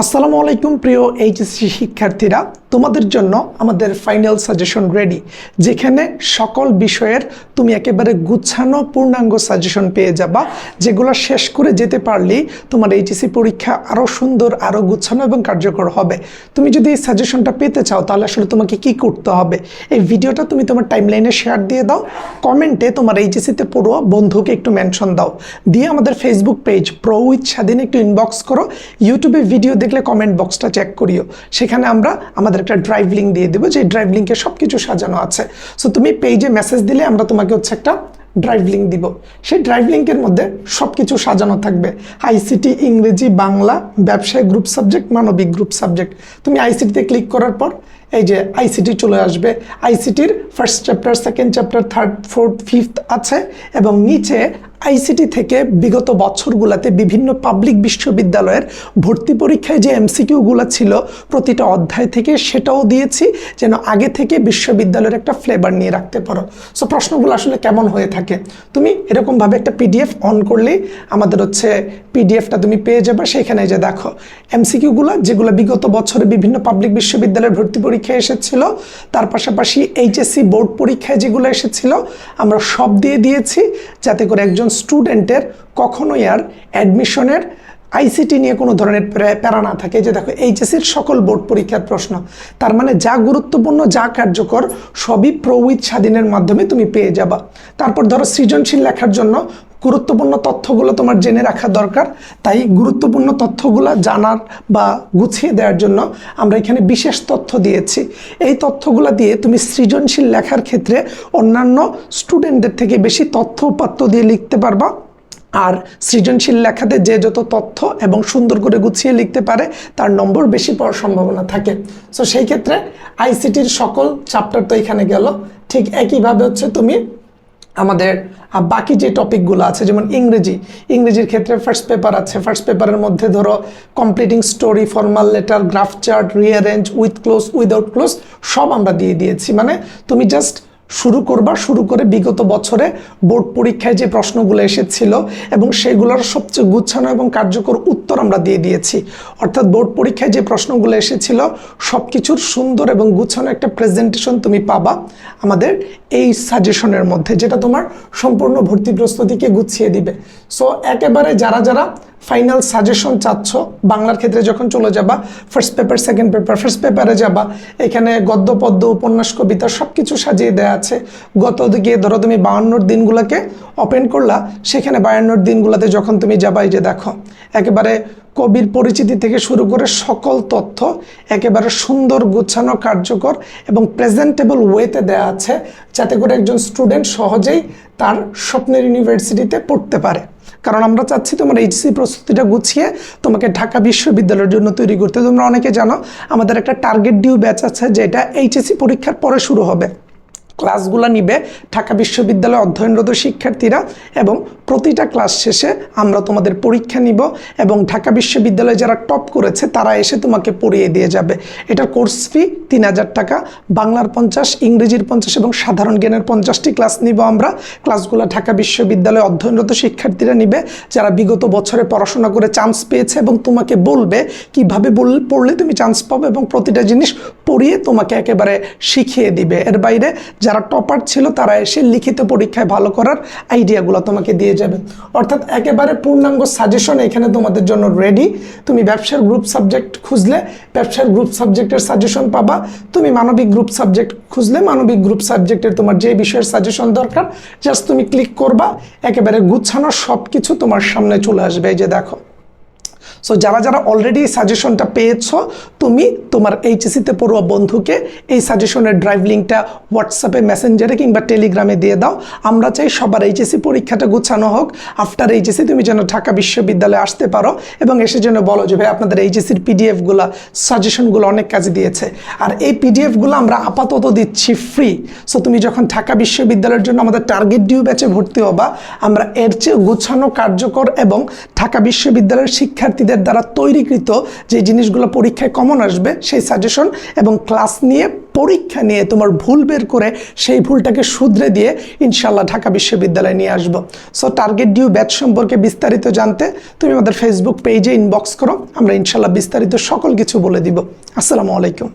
আসসালামু আলাইকুম প্রিয় এইচএসসি শিক্ষার্থীরা। তোমাদের জন্য আমাদের ফাইনাল সাজেশন রেডি। যেখানে সকল বিষয়ের তুমি একেবারে গুছানো পূর্ণাঙ্গ সাজেশন পেয়ে যাবা। যেগুলো শেষ করে যেতে পারলেই তোমার এইচএসসি পরীক্ষা আরও সুন্দর আরও গুছানো এবং কার্যকর হবে। তুমি যদি এই সাজেশনটা পেতে চাও, তাহলে আসলে তোমাকে কি করতে হবে? এই ভিডিওটা তুমি তোমার টাইমলাইনে শেয়ার দিয়ে দাও। কমেন্টে তোমার এইচএসসিতে পড়ুয়া বন্ধুকে একটু মেনশন দাও। দিয়ে আমাদের ফেসবুক পেজ প্রো উইথ স্বাধীন একটু ইনবক্স করো। ইউটিউবে ভিডিও দেখলে কমেন্ট বক্সটা চেক করিও। সেখানে আমরা আমাদের একটা ড্রাইভ লিঙ্ক দিয়ে দেবো যে ড্রাইভ লিঙ্কে সব কিছু সাজানো আছে। সো তুমি পেজে মেসেজ দিলে আমরা তোমাকে হচ্ছে একটা ড্রাইভ লিঙ্ক দিব। সেই ড্রাইভ লিঙ্কের মধ্যে সব কিছু সাজানো থাকবে। আইসিটি ইংরেজি, বাংলা, ব্যবসায় গ্রুপ সাবজেক্ট মানবিক গ্রুপ সাবজেক্ট তুমি আইসিটিতে ক্লিক করার পর এই যে আইসিটি চলে আসবে। আইসিটির first chapter second chapter third fourth fifth আছে এবং নিচে আইসিটি থেকে বিগত বছরগুলোতে বিভিন্ন পাবলিক বিশ্ববিদ্যালয়ের ভর্তি পরীক্ষায় যে এমসিকিউগুলো ছিল প্রতিটা অধ্যায় থেকে সেটাও দিয়েছি। যেন আগে থেকে বিশ্ববিদ্যালয়ের একটা ফ্লেভার নিয়ে রাখতে পারো। সো প্রশ্নগুলো আসলে কেমন হয়ে থাকে? তুমি এরকমভাবে একটা পিডিএফ অন করলেই আমাদের হচ্ছে পিডিএফটা তুমি পেয়ে যাবে। সেখানে যে দেখো এমসিকিউগুলো যেগুলো বিগত বছরে বিভিন্ন পাবলিক বিশ্ববিদ্যালয়ের ভর্তি পরীক্ষায় এসেছিল, তার পাশাপাশি এইচএসসি বোর্ড পরীক্ষায় যেগুলো এসেছিল, আমরা সব দিয়ে দিয়েছি যাতে করে একজন স্টুডেন্টের কখনোই আর অ্যাডমিশনের আইসিটি নিয়ে কোনো ধরনের প্যা- প্যারা না থাকে। যে দেখো এইচএসির সকল বোর্ড পরীক্ষার প্রশ্ন, তার মানে যা গুরুত্বপূর্ণ, যা কার্যকর, সবই প্রউইথ স্বাধীনের মাধ্যমে তুমি পেয়ে যাবা। তারপর ধরো সৃজনশীল লেখার জন্য গুরুত্বপূর্ণ তথ্যগুলো তোমার জেনে রাখা দরকার। তাই গুরুত্বপূর্ণ তথ্যগুলো জানার বা গুছিয়ে দেওয়ার জন্য আমরা এখানে বিশেষ তথ্য দিয়েছি। এই তথ্যগুলো দিয়ে তুমি সৃজনশীল লেখার ক্ষেত্রে অন্যান্য স্টুডেন্টদের থেকে বেশি তথ্য উপাত্ত দিয়ে লিখতে পারবা। আর সৃজনশীল লেখাতে যে যত তথ্য এবং সুন্দর করে গুছিয়ে লিখতে পারে, তার নম্বর বেশি পাওয়ার সম্ভাবনা থাকে। সো সেই ক্ষেত্রে আইসিটির সকল চ্যাপ্টার তো এখানে গেল। ঠিক একইভাবে হচ্ছে তুমি আমাদের বাকি যে টপিকগুলো আছে, যেমন ইংরেজি, ইংরেজির ক্ষেত্রে ফার্স্ট পেপার আছে। ফার্স্ট পেপারের মধ্যে ধরো completing story formal letter graph chart rearrange with cloze without cloze সব আমরা দিয়ে দিয়েছি। মানে তুমি জাস্ট শুরু করবা, শুরু করে বিগত বছরে বোর্ড পরীক্ষায় যে প্রশ্নগুলো এসেছিল এবং সেগুলোর সবচেয়ে গুছানো এবং কার্যকর উত্তর আমরা দিয়ে দিয়েছি। অর্থাৎ বোর্ড পরীক্ষায় যে প্রশ্নগুলো এসেছিল সব কিছুর সুন্দর এবং গুছানো একটা প্রেজেন্টেশন তুমি পাবা আমাদের এই সাজেশনের মধ্যে, যেটা তোমার সম্পূর্ণ ভর্তি প্রস্তুতিকে গুছিয়ে দিবে। সো একেবারে যারা যারা ফাইনাল সাজেশন চাচ্ছ? বাংলার ক্ষেত্রে যখন চলে যাবা first paper second paper first পেপারে যাবা, এখানে গদ্য, পদ্য, উপন্যাস, কবিতা সব কিছু সাজিয়ে দেওয়া আছে। গত দিকে ধরো তুমি বায়ান্নর দিনগুলোকে ওপেন করলা, সেখানে বায়ান্নর দিনগুলোতে যখন তুমি যাবা, এই যে দেখো, একেবারে কবির পরিচিতি থেকে শুরু করে সকল তথ্য একেবারে সুন্দর, গুছানো, কার্যকর এবং প্রেজেন্টেবল ওয়েতে দেওয়া আছে, যাতে করে একজন স্টুডেন্ট সহজেই তার স্বপ্নের ইউনিভার্সিটিতে পড়তে পারে। কারণ আমরা চাচ্ছি তোমার এইচসি প্রস্তুতিটা গুছিয়ে তোমাকে ঢাকা বিশ্ববিদ্যালয়ের জন্য তৈরি করতে তোমরা অনেকে জানো, আমাদের একটা টার্গেট ডিউ ব্যাচ আছে, যেটা এইচএসি পরীক্ষার পরে শুরু হবে। ক্লাসগুলো নিবে ঢাকা বিশ্ববিদ্যালয়ে অধ্যয়নরত শিক্ষার্থীরা এবং প্রতিটা ক্লাস শেষে আমরা তোমাদের পরীক্ষা নিব এবং ঢাকা বিশ্ববিদ্যালয়ে যারা টপ করেছে তারা এসে তোমাকে পড়িয়ে দিয়ে যাবে। এটার কোর্স ফি তিন হাজার টাকা, বাংলার পঞ্চাশ, ইংরেজির পঞ্চাশ এবং সাধারণ জ্ঞানের পঞ্চাশটি ক্লাস নিব আমরা। ক্লাসগুলো ঢাকা বিশ্ববিদ্যালয়ে অধ্যয়নরত শিক্ষার্থীরা নিবে, যারা বিগত বছরে পড়াশোনা করে চান্স পেয়েছে এবং তোমাকে বলবে কীভাবে পড়লে তুমি চান্স পাবে এবং প্রতিটা জিনিস পড়িয়ে তোমাকে একেবারে শিখিয়ে দিবে। এর বাইরে যারা টপার ছিল, তারা এসে লিখিত পরীক্ষায় ভালো করার আইডিয়াগুলো তোমাকে দিয়ে যাবে। অর্থাৎ একেবারে পূর্ণাঙ্গ সাজেশন এখানে তোমাদের জন্য রেডি তুমি ব্যবসার গ্রুপ সাবজেক্ট খুঁজলে, ব্যবসার গ্রুপ সাবজেক্টের সাজেশন পাবা। তুমি মানবিক গ্রুপ সাবজেক্ট খুঁজলে, মানবিক গ্রুপ সাবজেক্টের তোমার যে বিষয়ের সাজেশন দরকার জাস্ট তুমি ক্লিক করবা। একেবারে গুছানো সব কিছু তোমার সামনে চলে আসবে, এই যে দেখো। সো যারা যারা অলরেডি সাজেশনটা পেয়েছ, তুমি তোমার এইচএসিতে পড়ুয়া বন্ধুকে এই সাজেশনের ড্রাইভ লিঙ্কটা হোয়াটসঅ্যাপে মেসেঞ্জারে কিংবা টেলিগ্রামে দিয়ে দাও। আমরা চাই সবার এইচএসি পরীক্ষাটা গুছানো হোক। আফটার এইচএসি তুমি যেন ঢাকা বিশ্ববিদ্যালয়ে আসতে পারো এবং এসে যেন বলো যে, ভাই, আপনাদের এইচএসির পিডিএফগুলো সাজেশনগুলো অনেক কাজে দিয়েছে। আর এই পিডিএফগুলো আমরা আপাতত দিচ্ছি ফ্রি সো তুমি যখন ঢাকা বিশ্ববিদ্যালয়ের জন্য আমাদের টার্গেট ডিউ ব্যাচে ভর্তি হবা, আমরা এর চেয়ে গুছানো কার্যকর এবং ঢাকা বিশ্ববিদ্যালয়ের শিক্ষার্থীদের দ্বারা তৈরিকৃত যে জিনিসগুলো পরীক্ষায় কমন আসবে, সেই সাজেশন এবং ক্লাস নিয়ে পরীক্ষা নিয়ে তোমার ভুল বের করে সেই ভুলটাকে শুধরে দিয়ে ইনশাল্লাহ ঢাকা বিশ্ববিদ্যালয়ে নিয়ে আসব। সো টার্গেট ডিউ ব্যাচ সম্পর্কে বিস্তারিত জানতে তুমি আমাদের ফেসবুক পেজে ইনবক্স করো, আমরা ইনশাল্লাহ বিস্তারিত সকল কিছু বলে দিব। আসসালামু আলাইকুম।